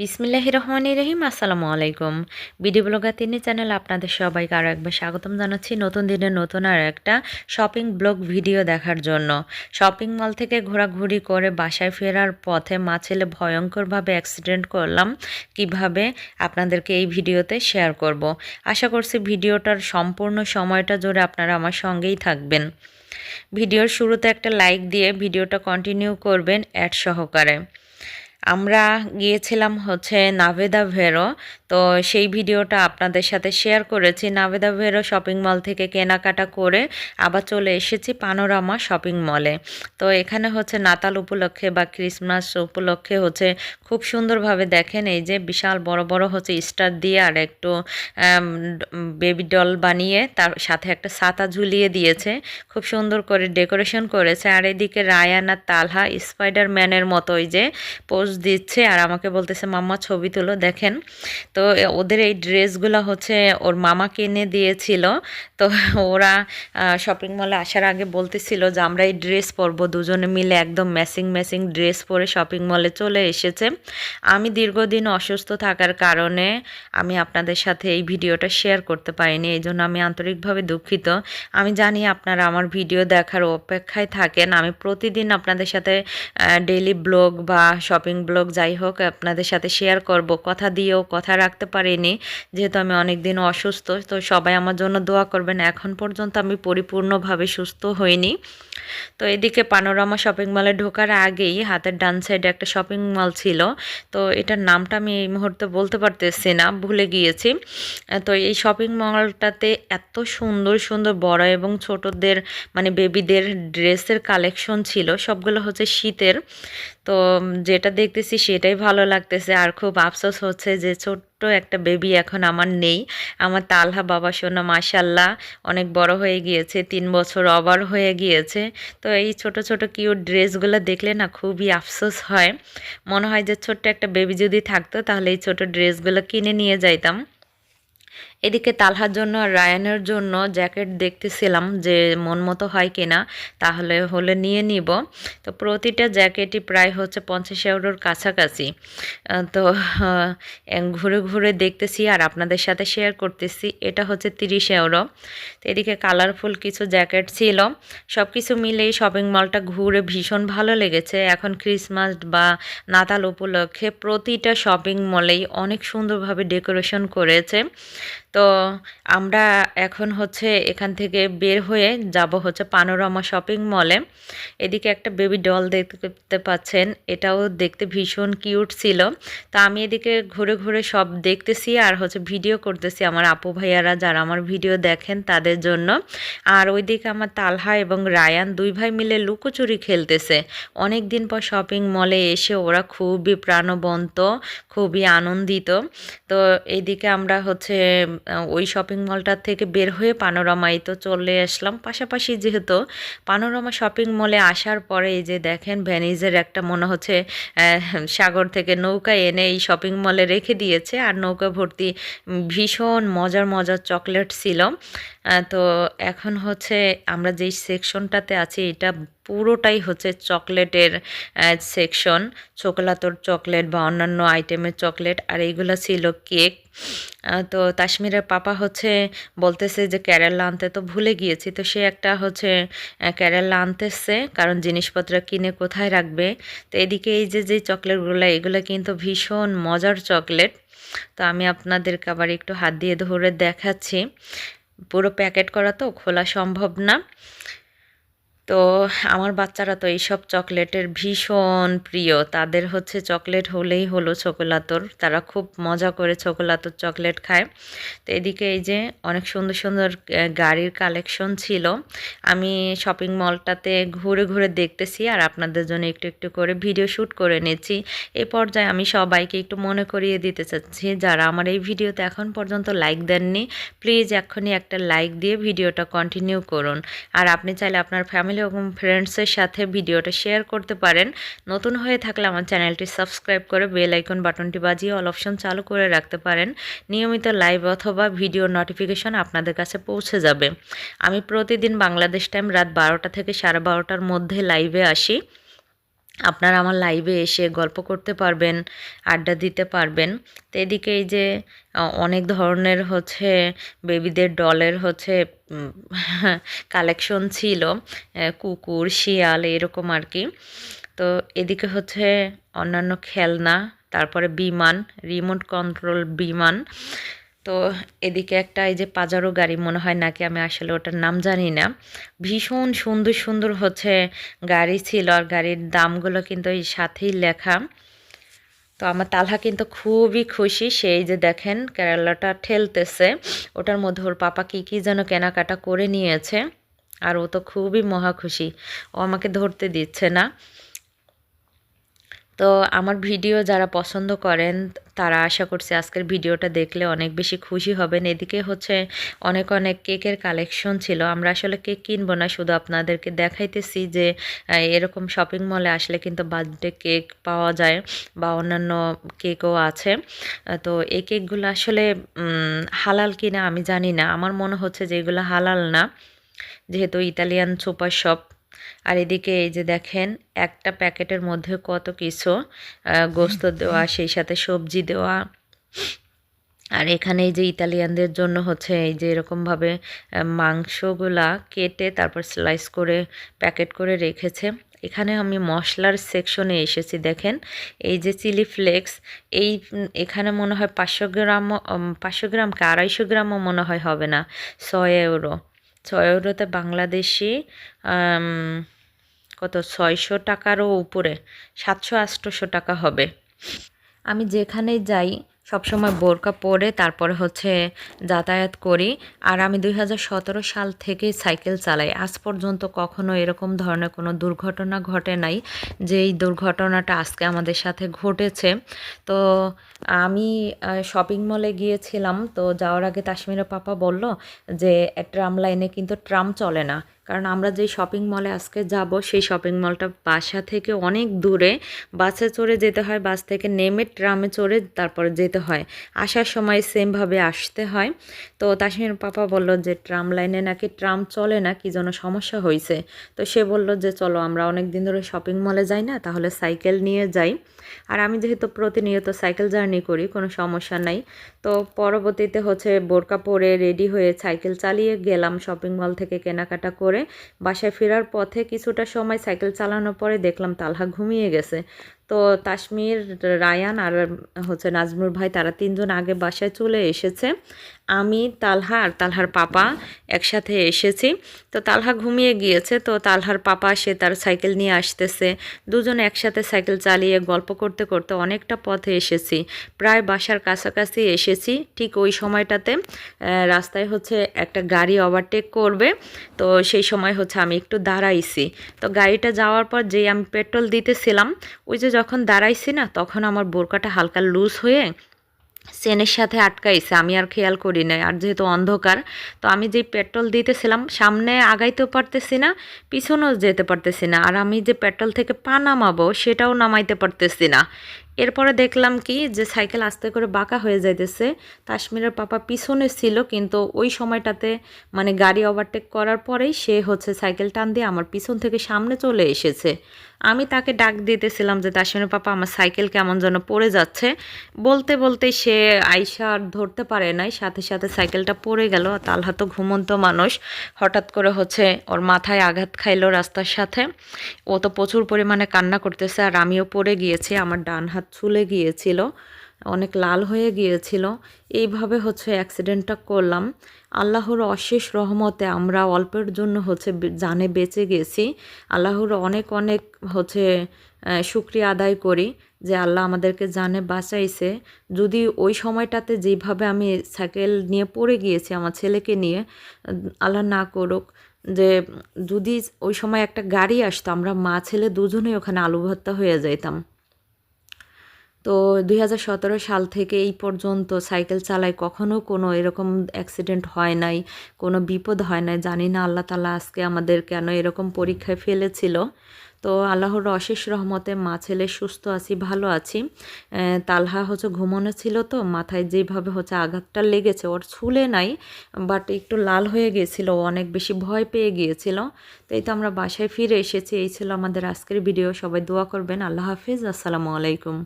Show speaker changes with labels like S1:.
S1: বিসমিল্লাহ রহমান রহিম, আসসালামু আলাইকুম। বিডি ব্লগার তিনি চ্যানেল আপনাদের সবাইকে আরও একবার স্বাগতম জানাচ্ছি নতুন দিনের নতুন আর একটা শপিং ব্লগ ভিডিও দেখার জন্য। শপিং মল থেকে ঘোরাঘুরি করে বাসায় ফেরার পথে মা ছেলে ভয়ঙ্করভাবে অ্যাক্সিডেন্ট করলাম। কীভাবে আপনাদেরকে এই ভিডিওতে শেয়ার করব। আশা করছি ভিডিওটার সম্পূর্ণ সময়টা জুড়ে আপনারা আমার সঙ্গেই থাকবেন। ভিডিওর শুরুতে একটা লাইক দিয়ে ভিডিওটা কন্টিনিউ করবেন অ্যাড সহকারে। আমরা গিয়েছিলাম হচ্ছে নাভেদা ভেরো তো সেই ভিডিওটা আপনাদের সাথে শেয়ার করেছি। নাভেদা ভেরো শপিং মল থেকে কেনাকাটা করে আবার চলে এসেছি পানোরামা শপিং মলে তো এখানে হচ্ছে নাতাল উপলক্ষে বা ক্রিসমাস উপলক্ষে হচ্ছে খুব সুন্দরভাবে দেখেন এই যে বিশাল বড় বড় হচ্ছে স্টার দিয়ে আর একটু বেবি ডল বানিয়ে তার সাথে একটা ছাতা ঝুলিয়ে দিয়েছে। খুব সুন্দর করে ডেকোরেশন করেছে। আর এদিকে রায়ান তালহা স্পাইডার ম্যানের মতো ওই যে পোজ দিচ্ছে আর আমাকে বলতেছে, মাম্মা, ছবি তুলো, দেখেন। তো ওদের এই ড্রেসগুলো হচ্ছে ওর মামা কিনে দিয়েছিল। তো ওরা শপিং মলে আসার আগে বলতেছিল যে, আমরা এই ড্রেস পরবো। দুজনে মিলে একদম ম্যাচিং ম্যাচিং ড্রেস পরে শপিং মলে চলে এসেছে। আমি দীর্ঘদিন অসুস্থ থাকার কারণে আমি আপনাদের সাথে এই ভিডিওটা শেয়ার করতে পারিনি, এই জন্য আমি আন্তরিকভাবে দুঃখিত। আমি জানি আপনারা আমার ভিডিও দেখার অপেক্ষায় থাকেন। আমি প্রতিদিন আপনাদের সাথে ডেইলি ব্লগ বা শপিং ব্লগ যাই হোক, আপনাদের সাথে শেয়ার করব। কথা দিয়েও কথা রাখতে পারিনি, যেহেতু আমি অনেক দিন অসুস্থ, তো সবাই আমার জন্য দোয়া করবেন। এখন পর্যন্ত আমি পরিপূর্ণভাবে সুস্থ হইনি। তো এদিকে পানোরামা শপিং মলে ঢোকার আগেই হাতের ডান সাইডে একটা শপিং মল ছিল। তো এটার নামটা আমি এই মুহূর্তে বলতে পারতেছি না, ভুলে গিয়েছি। তো এই শপিং মলটাতে এত সুন্দর সুন্দর বড় এবং ছোটদের মানে বেবিদের ড্রেসের কালেকশন ছিল, সবগুলো হচ্ছে শীতের। তো যেটা দেখতেছি সেটাই ভালো লাগতেছে। আর খুব আফসোস হচ্ছে যে ছোট্ট একটা বেবি এখন আমার নেই। আমার তালহা বাবা সোনা মাসাল্লাহ অনেক বড় হয়ে গিয়েছে, তিন বছর অবার হয়ে গিয়েছে। তো এই ছোট ছোট কিউট ড্রেসগুলো দেখলে না খুবই আফসোস হয়। মনে হয় যে ছোট্ট একটা বেবি যদি থাকতো তাহলে এই ছোট ড্রেসগুলো কিনে নিয়ে যাইতাম। এদিকে তালহার জন্য আর রায়ানের জন্য জ্যাকেট দেখতেছিলাম যে মন মতো হয় কিনা, তাহলে হলে নিয়ে নিব। তো প্রতিটা জ্যাকেটই প্রায় হচ্ছে পঞ্চাশ ইউরোর কাছাকাছি। তো ঘুরে ঘুরে দেখতেছি আর আপনাদের সাথে শেয়ার করতেছি। এটা হচ্ছে তিরিশ ইউরো। তো এদিকে কালারফুল কিছু জ্যাকেট ছিল। সব কিছু মিলেই শপিং মলটা ঘুরে ভীষণ ভালো লেগেছে। এখন ক্রিসমাস বা নাতাল উপলক্ষে প্রতিটা শপিং মলেই অনেক সুন্দরভাবে ডেকোরেশন করেছে। তো আমরা এখন হচ্ছে এখান থেকে বের হয়ে যাব হচ্ছে পানোরামা শপিং মলে এদিকে একটা বেবি ডল দেখতে পাচ্ছেন, এটাও দেখতে ভীষণ কিউট ছিল। তো আমি এদিকে ঘুরে ঘুরে সব দেখতেছি আর হচ্ছে ভিডিও করতেছি আমার আপু ভাইয়ারা যারা আমার ভিডিও দেখেন তাদের জন্য। আর ওইদিকে আমার তালহা এবং রায়ান দুই ভাই মিলে লুকোচুরি খেলতেছে। অনেক দিন পর শপিং মলে এসে ওরা খুবই প্রাণবন্ত, খুবই আনন্দিত। তো এইদিকে আমরা হচ্ছে ওই শপিং মলটার থেকে বের হয়ে পানোরামায় তো চলে আসলাম। পাশাপাশি যেহেতু পানোরামা শপিং মলে আসার পরে এই যে দেখেন ভ্যানিজের একটা মনে হচ্ছে সাগর থেকে নৌকা এনে এই শপিং মলে রেখে দিয়েছে। আর নৌকা ভর্তি ভীষণ মজার মজার চকলেট ছিল। তো এখন হচ্ছে আমরা যেই সেকশনটাতে আছি, এটা পুরোটাই হচ্ছে চকলেটের সেকশন চোকলাতর চকলেট বা অন্যান্য আইটেমের চকলেট, আর এইগুলো ছিল কেক। তো কাশ্মীরের পাপা হচ্ছে বলতেছে যে কেরালা আনতে, তো ভুলে গিয়েছি। তো সে একটা হচ্ছে কেরালা আনতেছে, কারণ জিনিসপত্র কিনে কোথায় রাখবে? তো এদিকে এই যে যে চকলেটগুলো, এগুলো কিন্তু ভীষণ মজার চকলেট। তো আমি আপনাদেরকে আবার একটু হাত দিয়ে ধরে দেখাচ্ছি। পুরো প্যাকেট করা তো খোলা সম্ভব না। তো আমার বাচ্চারা তো এইসব চকলেটের ভীষণ প্রিয়। তাদের হচ্ছে চকলেট হলেই হলো ছোকলাতর তারা খুব মজা করে ছোকলাতর চকলেট খায়। তো এদিকে এই যে অনেক সুন্দর সুন্দর গাড়ির কালেকশন ছিল। আমি শপিং মলটাতে ঘুরে ঘুরে দেখতেছি আর আপনাদের জন্য একটু একটু করে ভিডিও শ্যুট করে নিচ্ছি। এ পর্যায়ে আমি সবাইকে একটু মনে করিয়ে দিতে চাচ্ছি, যারা আমার এই ভিডিওতে এখন পর্যন্ত লাইক দেননি, প্লিজ এখনই একটা লাইক দিয়ে ভিডিওটা কন্টিনিউ করুন। আর আপনি চাইলে আপনার ফ্যামিলি ফ্যামিলি এবং ফ্রেন্ডসের সাথে ভিডিওটা শেয়ার করতে পারেন। নতুন হয়ে থাকলে আমার চ্যানেলটি সাবস্ক্রাইব করে বেল আইকন বাটনটি বাজিয়ে অল অপশন চালু করে রাখতে পারেন। নিয়মিত লাইভ অথবা ভিডিও নোটিফিকেশন আপনাদের কাছে পৌঁছে যাবে। আমি প্রতিদিন বাংলাদেশ টাইম রাত বারোটা থেকে সাড়ে বারোটার মধ্যে লাইভে আসি। আপনারা আমার লাইভে এসে গল্প করতে পারবেন, আড্ডা দিতে পারবেন। তো এদিকে এই যে অনেক ধরনের হচ্ছে বেবিদের ডলের হচ্ছে কালেকশন ছিল কুকুর, শিয়াল, এরকম আর কি তো এদিকে হচ্ছে অন্যান্য খেলনা, তারপরে বিমান রিমোট কন্ট্রোল বিমান। তো এদিকে একটা এই যে পাজারো গাড়ি মনে হয় নাকি আমি আসলে ওটার নাম জানি না। ভীষণ সুন্দর সুন্দর হচ্ছে গাড়ি ছিল আর গাড়ির দামগুলো কিন্তু এই সাথেই লেখা। তো আমার তালহা কিন্তু খুবই খুশি সেই যে দেখেন কেরালাটা ঠেলতেছে। ওটার মধ্যে ওর পাপা কী কী যেন কেনাকাটা করে নিয়েছে। আর ও তো খুবই মহা খুশি। ও আমাকে ধরতে দিচ্ছে না। তো আমার ভিডিও যারা পছন্দ করেন, তারা আশা করছি আজকের ভিডিওটা দেখলে অনেক বেশি খুশি হবেন। এদিকে হচ্ছে অনেক অনেক কেকের কালেকশন ছিল। আমরা আসলে কেক কিনবো না, শুধু আপনাদেরকে দেখাইতেছি যে এরকম শপিং মলে আসলে কিন্তু বার্থডে কেক পাওয়া যায় বা অন্যান্য কেকও আছে। তো এই কেকগুলো আসলে হালাল কিনা আমি জানি না। আমার মনে হচ্ছে যে এগুলো হালাল না। যেহেতু ইতালিয়ান সুপার শপ আর এদিকে এই যে দেখেন একটা প্যাকেটের মধ্যে কত কিছু গোস্ত দেওয়া সেই সাথে সবজি দেওয়া। আর এখানে এই যে ইতালিয়ানদের জন্য হচ্ছে এই যে এরকমভাবে মাংসগুলা কেটে তারপর স্লাইস করে প্যাকেট করে রেখেছে। এখানে আমি মশলার সেকশনে এসেছি দেখেন। এই যে চিলি ফ্লেক্স এই এখানে মনে হয় পাঁচশো গ্রাম পাঁচশো গ্রাম কি আড়াইশো গ্রামও মনে হয় হবে না ছয় ইউরো ছয় বাংলাদেশি কত ছয়শো টাকারও উপরে সাতশো আটশোশো টাকা হবে। আমি যেখানেই যাই সবসময় বোরকা পরে তারপরে হচ্ছে যাতায়াত করি। আর আমি দুই হাজার সতেরো সাল থেকে সাইকেল চালাই। আজ পর্যন্ত কখনো এরকম ধরনের কোনো দুর্ঘটনা ঘটে নাই যে এই দুর্ঘটনাটা আজকে আমাদের সাথে ঘটেছে। তো আমি শপিং মলে গিয়েছিলাম। তো যাওয়ার আগে তাসমিরের পাপা বলল যে ট্রাম লাইনে কিন্তু ট্রাম চলে না। কারণ আমরা যে শপিং মলে আজকে যাব, সেই শপিং মলটা বাসা থেকে অনেক দূরে। বাসে চড়ে যেতে হয়, বাস থেকে নেমে ট্রামে চড়ে তারপরে যেতে হয়। আসার সময় সেমভাবে আসতে হয়। তো তাসমির পাপা বলল যে, ট্রাম লাইনে নাকি ট্রাম চলে না? কি যেন সমস্যা হয়েছে তো সে বলল যে, চলো, আমরা অনেক দিন ধরে শপিং মলে যাই না, তাহলে সাইকেল নিয়ে যাই। আর আমি যেহেতু প্রতিনিয়ত সাইকেল জার্নি করি, কোনো সমস্যা নাই। তো পরবর্তীতে হচ্ছে বোরকা পরে রেডি হয়ে সাইকেল চালিয়ে গেলাম শপিং মল থেকে কেনাকাটা করে। বাসায় ফেরার পথে কিছুটা সময় সাইকেল চালানোর পরে দেখলাম তালহা ঘুমিয়ে গেছে। তো তাসমির, রায়ান আর হচ্ছে নাজমুর ভাই, তারা তিনজন আগে বাসায় চলে এসেছে। আমি, তালহা আর তালহার পাপা একসাথে এসেছি। তো তালহা ঘুমিয়ে গিয়েছে, তো তালহার পাপা, সে তার সাইকেল নিয়ে আসতেছে। দুজন একসাথে সাইকেল চালিয়ে গল্প করতে করতে অনেকটা পথে এসেছি। প্রায় বাসার কাছাকাছি এসেছি, ঠিক ওই সময়টাতে রাস্তায় হচ্ছে একটা গাড়ি ওভারটেক করবে। তো সেই সময় হচ্ছে আমি একটু দাঁড়াইছি। তো গাড়িটা যাওয়ার পর যেই আমি পেট্রোল দিতেছিলাম, ওই যে যখন দাঁড়াইছি না, তখন আমার বোরকাটা হালকা লুজ হয়ে চেনের সাথে আটকাইছে। আমি আর খেয়াল করি নাই। আর যেহেতু অন্ধকার, তো আমি যে পেট্রোল দিতেছিলাম, সামনে আগাইতেও পারতেছি না, পিছনেও যেতে পারতেছি না। আর আমি যে পেট্রোল থেকে পা নামাবো, সেটাও নামাইতে পারতেছি না। এরপরে দেখলাম কি যে সাইকেল আস্তে করে বাঁকা হয়ে যাইতেছে। কাশ্মীরের পাপা পিছনে ছিল, কিন্তু ওই সময়টাতে মানে গাড়ি ওভারটেক করার পরেই সে হচ্ছে সাইকেল টান দিয়ে আমার পিছন থেকে সামনে চলে এসেছে। আমি তাকে ডাক দিতেছিলাম যে তাসমিনের পাপা, আমার সাইকেল কেমন যেন পড়ে যাচ্ছে। বলতে বলতে সে আইসা আর ধরতে পারে নাই। সাথে সাথে সাইকেলটা পড়ে গেল। তালহা তো ঘুমন্ত মানুষ হঠাৎ করে হচ্ছে ওর মাথায় আঘাত খাইলো রাস্তার সাথে। ও তো প্রচুর পরিমাণে কান্না করতেছে আর আমিও পড়ে গিয়েছি। আমার ডান হাত ছুলে গিয়েছিল, অনেক লাল হয়ে গিয়েছিল। এইভাবে হচ্ছে অ্যাক্সিডেন্টটা করলাম। আল্লাহর অশেষ রহমতে আমরা অল্পের জন্য হচ্ছে জানে বেঁচে গেছি। আল্লাহর অনেক অনেক হচ্ছে শুক্রিয়া আদায় করি যে আল্লাহ আমাদেরকে জানে বাঁচাইছে। যদি ওই সময়টাতে যেভাবে আমি সাইকেল নিয়ে পড়ে গিয়েছি, আমার ছেলেকে নিয়ে, আল্লাহ না করুক যে যদি ওই সময় একটা গাড়ি আসতো, আমরা মা ছেলে দুজনেই ওখানে আলু ভর্তা হয়ে যাইতাম। তো দুই হাজার সতেরো সাল থেকে এই পর্যন্ত সাইকেল চালাই কখনো কোনো এরকম অ্যাক্সিডেন্ট হয় নাই, কোনো বিপদ হয় নাই। জানি না আল্লাহ তালা আজকে আমাদের কেন এরকম পরীক্ষায় ফেলেছিল। তো আল্লাহর অশেষ রহমতে মা ছেলে সুস্থ আছি, ভালো আছি। তালহা হচ্ছে ঘুমানো ছিল তো, মাথায় যেভাবে হচ্ছে আঘাতটা লেগেছে, ওর ছুলে নাই বাট একটু লাল হয়ে গিয়েছিল অনেক বেশি ভয় পেয়ে গিয়েছিল। তো এই তো আমরা বাসায় ফিরে এসেছি, এই ছিল আমাদের আজকের ভিডিও সবাই দোয়া করবেন, আল্লাহ হাফিজ, আসসালামু আলাইকুম।